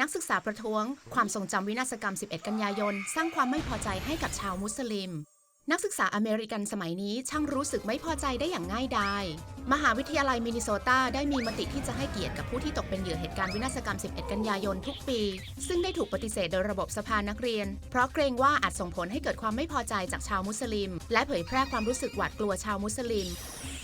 นักศึกษาประท้วง ความทรงจำวินาศกรรม 11 กันยายน สร้างความไม่พอใจให้กับชาวมุสลิม นักศึกษาอเมริกันสมัยนี้ช่างรู้สึกไม่พอใจได้อย่างง่ายดายมหาวิทยาลัยมินนิโซตาได้มีมติที่จะให้เกียรติกับผู้ที่ตกเป็นเหยื่อเหตุการณ์วินาศกรรม 11 กันยายนทุกปี ซึ่งได้ถูกปฏิเสธโดยระบบสภานักเรียน เพราะเกรงว่าอาจส่งผลให้เกิดความไม่พอใจจากชาวมุสลิม และเผยแพร่ความรู้สึกหวาดกลัวชาวมุสลิม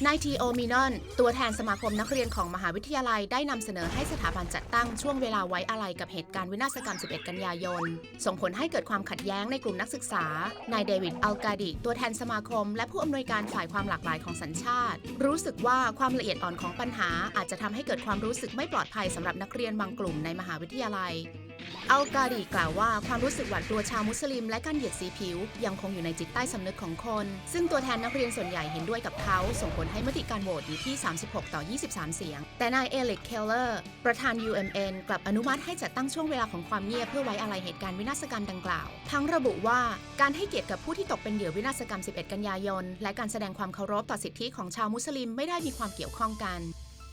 นายทีโอมินอนตัวแทนสมาคมนักเรียนของมหาวิทยาลัยได้นำเสนอให้สถาบันจัดตั้งช่วงเวลาไว้อาลัยกับเหตุการณ์วินาศกรรม 11 กันยายน ส่งผลให้เกิดความขัดแย้งในกลุ่มนักศึกษานายเดวิดอัลกาดิตัวแทนสมาคม และผู้อำนวยการฝ่ายความหลากหลายของสัญชาติ รู้สึกว่าความละเอียดอ่อนของปัญหาอาจจะทำให้เกิดความรู้สึกไม่ปลอดภัยสำหรับนักเรียนบางกลุ่มในมหาวิทยาลัย อัลกาดีกล่าวว่าความรู้สึกหวาดกลัวชาวมุสลิมและการเหยียดสีผิว ยังคงอยู่ในจิตใต้สำนึกของคน ซึ่งตัวแทนนักเรียนส่วนใหญ่เห็นด้วยกับเขา ส่งผลให้มติการโหวตอยู่ที่ 36 ต่อ 23 เสียง แต่นายเอลิก เคลเลอร์ ประธาน UMN กลับอนุมัติให้จัดตั้งช่วงเวลาของความเงียบเพื่อไว้อาลัยเหตุการณ์วินาศกรรมดังกล่าว ทั้งระบุว่าการให้เกียรติกับผู้ที่ตกเป็นเหยื่อวินาศกรรม 11 กันยายน และการแสดงความเคารพต่อสิทธิของชาวมุสลิมไม่ได้มีความเกี่ยวข้องกัน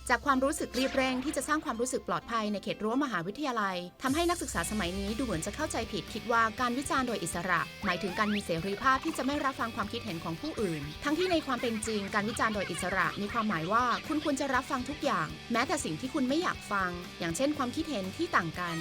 จากความรู้สึกรีบเร่งที่จะสร้างความรู้สึกปลอดภัยในเขตรั้วมหาวิทยาลัยทำให้นักศึกษาสมัยนี้ดูเหมือนจะเข้าใจผิดคิดว่าการวิจารณ์โดยอิสระ หมายถึงการมีเสรีภาพที่จะไม่รับฟังความคิดเห็นของผู้อื่น ทั้งที่ในความเป็นจริงการวิจารณ์โดยอิสระ มีความหมายว่าคุณควรจะรับฟังทุกอย่าง แม้แต่สิ่งที่คุณไม่อยากฟัง อย่างเช่น ความคิดเห็นที่ต่างกัน